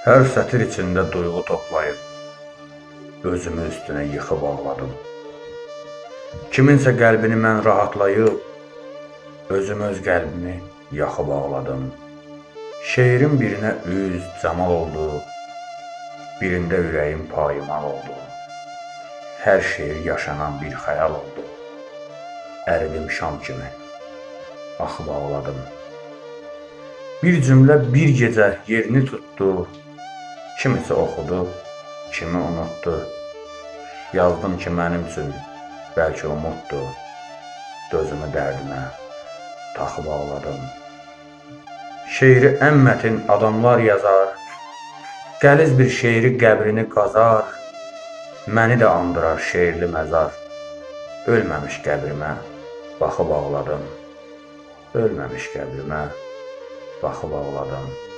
Hər sətir içində duyğu toplayıb, özümü üstünə yıxıb ağladım. Kiminsə qəlbini mən rahatlayıb, özüm öz qəlbimi yaxıb ağladım. Şeirin birinə üz, camal oldu, birində ürəyim payımal oldu. Hər şeir yaşanan bir xəyal oldu. Əridim şam kimi, axıb ağladım. Bir cümlə bir gecə yerini tutdu. Kimisə oxudu, kimi unutdu. Yazdım ki, mənim üçün bəlkə umuddu. Dözümü dərdimə taxıb ağladım. Şeiri ən mətin adamlar yazar. Qəliz bir şeiri qəbrini qazar. Məni də andırar şeirli məzar. Ölməmiş qəbrimə baxıb ağladım. Ölməmiş qəbrimə baxıb ağladım.